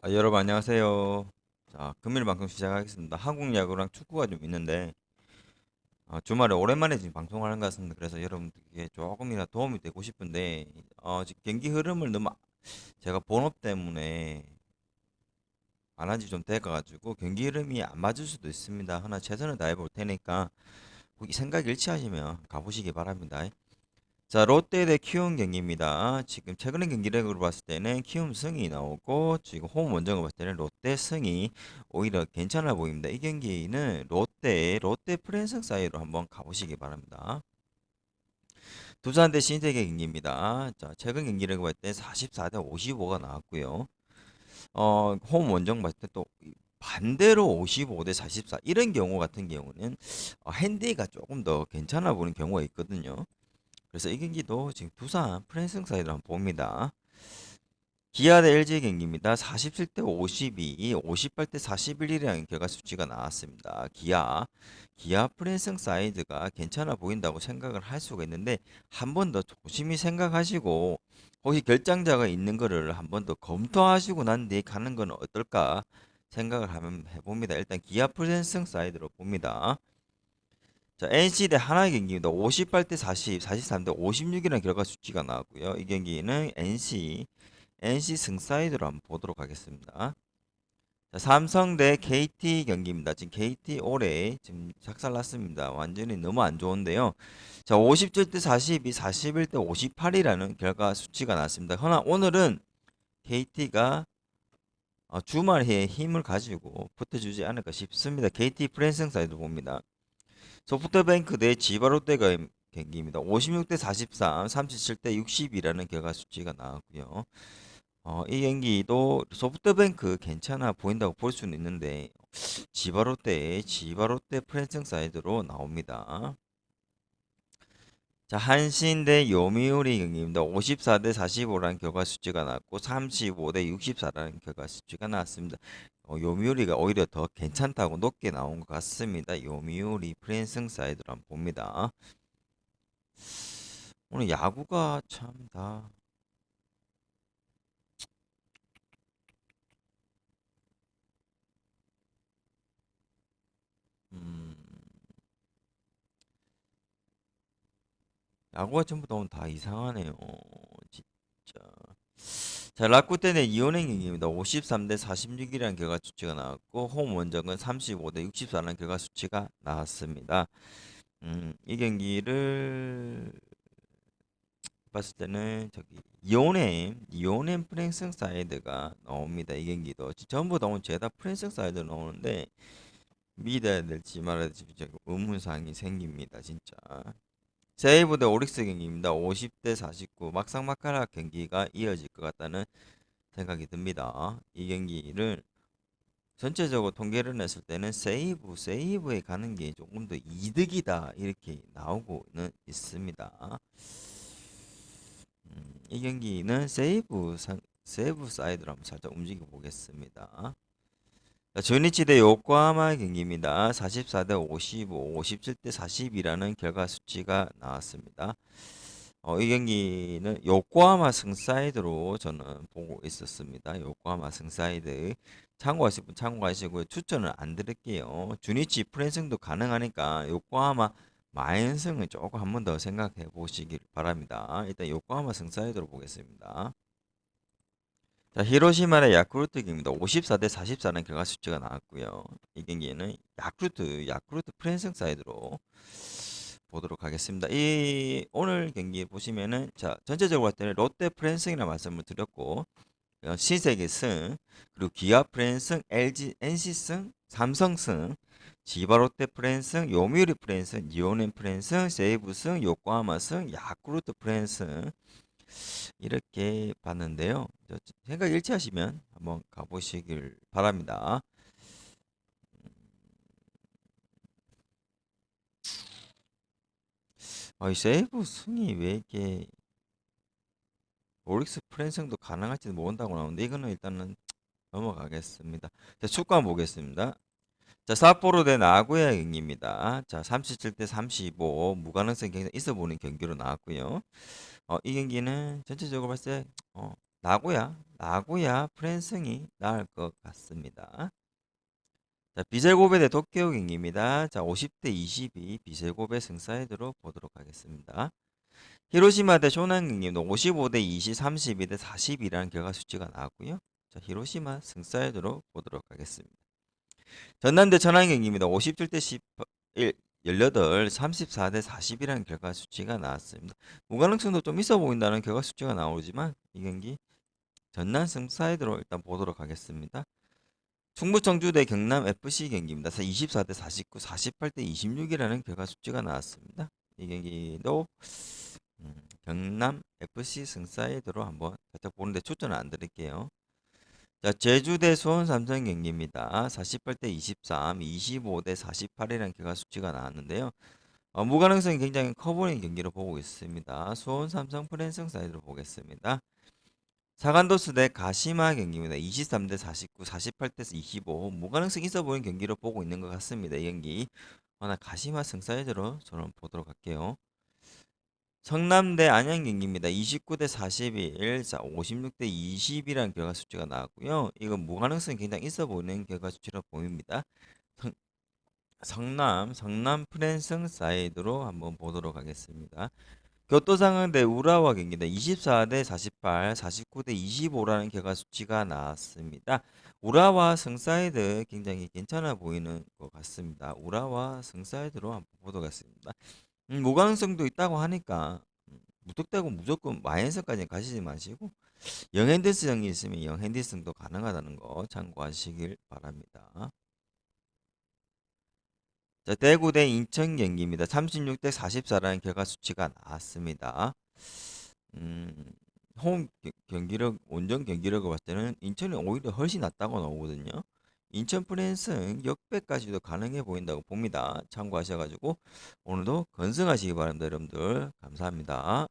아, 여러분 안녕하세요. 자, 금일 방송 시작하겠습니다. 한국 야구랑 축구가 좀 있는데 어, 주말에 오랜만에 지금 방송하는 것 같습니다. 그래서 여러분들께 조금이나 도움이 되고 싶은데 어, 지금 경기 흐름을 너무 아- 제가 본업 때문에 안 한지 좀 돼가지고 경기 흐름이 안 맞을 수도 있습니다. 하나 최선을 다해 볼 테니까 생각 일치하시면 가보시기 바랍니다. 자, 롯데 대 키움 경기입니다. 지금 최근의 경기력으로 봤을 때는 키움 승이 나오고 지금 홈 원정을 봤을 때는 롯데 승이 오히려 괜찮아 보입니다. 이 경기는 롯데 롯데 프랜스 사이로 한번 가보시기 바랍니다. 두산 대 신세계 경기입니다. 자, 최근 경기력을 봤을 때 44대 55가 나왔고요. 어, 홈 원정 봤을 때 또 반대로 55대 44 이런 경우 같은 경우는 어, 핸디가 조금 더 괜찮아 보이는 경우가 있거든요. 그래서 이 경기도 지금 두산 프랜승 사이드로 한번 봅니다. 기아 대 LG 경기입니다. 47대 52, 58대 41이라는 결과 수치가 나왔습니다. 기아, 기아 프랜승 사이드가 괜찮아 보인다고 생각을 할 수가 있는데 한 번 더 조심히 생각하시고 혹시 결장자가 있는 거를 한 번 더 검토하시고 난 뒤에 가는 건 어떨까 생각을 한번 해봅니다. 일단 기아 프랜승 사이드로 봅니다. 자, NC 대 하나 경기입니다. 58대 40, 43대 56이라는 결과 수치가 나왔고요. 이 경기는 NC, NC 승사이드로 한번 보도록 하겠습니다. 자, 삼성 대 KT 경기입니다. 지금 KT 올해 지금 작살났습니다. 완전히 너무 안 좋은데요. 자, 57대 42, 41대 58이라는 결과 수치가 나왔습니다. 허나 오늘은 KT가 어, 주말에 힘을 가지고 붙어주지 않을까 싶습니다. KT 프랜승 사이드 봅니다. 소프트뱅크 대 지바롯데가 경기입니다. 56대 43, 37대 60이라는 결과 수치가 나왔고요. 어, 이 경기도 소프트뱅크 괜찮아 보인다고 볼 수는 있는데 지바롯데 지바롯데 프랜승 사이드로 나옵니다. 자, 한신 대 요미우리 경기입니다. 54대 45라는 결과 수치가 나왔고 35대 64라는 결과 수치가 나왔습니다. 어, 요미우리가 오히려 더 괜찮다고 높게 나온 것 같습니다. 요미우리 프랜승 사이드로 한번 봅니다. 오늘 야구가 참 다 야구가 전부 다 오늘 다 이상하네요. 진짜. 자, 라쿠텐 의 이온행 경기입니다. 53대 46이라는 결과 수치가 나왔고 홈 원정은 35대 64라는 결과 수치가 나왔습니다. 음, 이 경기를 봤을 때는 저기 이온엠 이온엠 프랭스 사이드가 나옵니다. 이 경기도 전부 다 죄다 프랭스 사이드 나오는데 믿어야 될지 말아야 될지 의문사항이 생깁니다. 진짜. 세이브 대 오릭스 경기입니다. 50대 49 막상막하락 경기가 이어질 것 같다는 생각이 듭니다. 이 경기를 전체적으로 통계를 냈을 때는 세이브, 세이브에 가는 게 조금 더 이득이다 이렇게 나오고는 있습니다. 음, 이 경기는 세이브 상, 세이브 사이드로 한번 살짝 움직여 보겠습니다. 자, 조니치 대 요코하마 경기입니다. 44대 55, 57대 40이라는 결과 수치가 나왔습니다. 어, 이 경기는 요코하마 승사이드로 저는 보고 있었습니다. 요코하마 승사이드 참고하실 분 참고하시고요. 추천을 안 드릴게요. 주니치 프랜승도 가능하니까 요코하마 마인승을 조금 한 번 더 생각해 보시길 바랍니다. 일단 요코하마 승사이드로 보겠습니다. 자, 히로시마 대 야쿠르트 경기입니다. 54대 44는 결과 수치가 나왔고요. 이 경기에는 야쿠르트, 야쿠르트 프랜승 사이드로 보도록 하겠습니다. 이 오늘 경기 보시면은 자, 전체적으로 봤을 때는 롯데 프랜승이라 말씀을 드렸고 어, 신세계 승, 그리고 기아 프랜승, LG, NC 승, 삼성 승, 지바 롯데 프랜승, 요미우리 프랜승, 니오넨 프랜승, 세이브 승, 요코하마 승, 야쿠르트 프랜승 이렇게 봤는데요. 저- 생각 일치하시면 한번 가보시길 바랍니다. 아, 이 세이브 승이 왜 이렇게 오릭스 프랜승도 가능할지는 모른다고 나오는데 이거는 일단은 넘어가겠습니다. 자, 축구 한번 보겠습니다. 자, 사포로 대 나고야 경기입니다. 자, 37대 35 무가능성 굉장히 있어 보이는 경기로 나왔고요. 어, 이 경기는 전체적으로 봤을 때 어, 나고야, 나고야 프랜승이 나을 것 같습니다. 자, 비셀고베 대 도쿄 경기입니다. 자, 50대 22 비셀고베 승사이드로 보도록 하겠습니다. 히로시마 대 쇼난 경기도 55대 20, 32대 42라는 결과 수치가 나왔고요. 자, 히로시마 승사이드로 보도록 하겠습니다. 전남 대 천안 경기입니다. 57대 11, 18, 34대 40이라는 결과 수치가 나왔습니다. 무가능성도 좀 있어 보인다는 결과 수치가 나오지만 이 경기 전남 승사이드로 일단 보도록 하겠습니다. 충북 청주 대 경남 FC 경기입니다. 24대 49, 48대 26이라는 결과 수치가 나왔습니다. 이 경기도 음, 경남 FC 승사이드로 한번 살짝 보는데 초점을 안 드릴게요. 자, 제주 대 수원 삼성 경기입니다. 48대 23, 25대 48이라는 결과 수치가 나왔는데요. 어, 무가능성이 굉장히 커 보이는 경기로 보고 있습니다. 수원 삼성 프랜승 사이드로 보겠습니다. 사간도스 대 가시마 경기입니다. 23대 49, 48대 25 무가능성 있어 보이는 경기로 보고 있는 것 같습니다. 이 경기 하나 가시마 승 사이드로 저는 보도록 할게요. 성남대 안양 경기입니다. 29대 41, 자 56대 20이라는 결과 수치가 나왔고요. 이건 무가능성이 굉장히 있어 보이는 결과 수치로 보입니다. 성, 성남, 성남 프랜승 사이드로 한번 보도록 하겠습니다. 교토상황 대 우라와 경기다. 24대 48, 49대 25라는 결과 수치가 나왔습니다. 우라와 승사이드 굉장히 괜찮아 보이는 것 같습니다. 우라와 승사이드로 한번 보도록 하겠습니다. 음, 무가능성도 있다고 하니까 음, 무턱대고 무조건 마이너스까지 가시지 마시고 영핸디스성이 있으면 영핸디스성도 가능하다는 거 참고하시길 바랍니다. 자, 대구 대 인천 경기입니다. 36대 44라는 결과 수치가 나왔습니다. 음, 홈 겨- 경기력, 온전 경기력을 봤을 때는 인천이 오히려 훨씬 낫다고 나오거든요. 인천 프랜스는 역배까지도 가능해 보인다고 봅니다. 참고하셔가지고 오늘도 건승하시기 바랍니다, 여러분들. 감사합니다.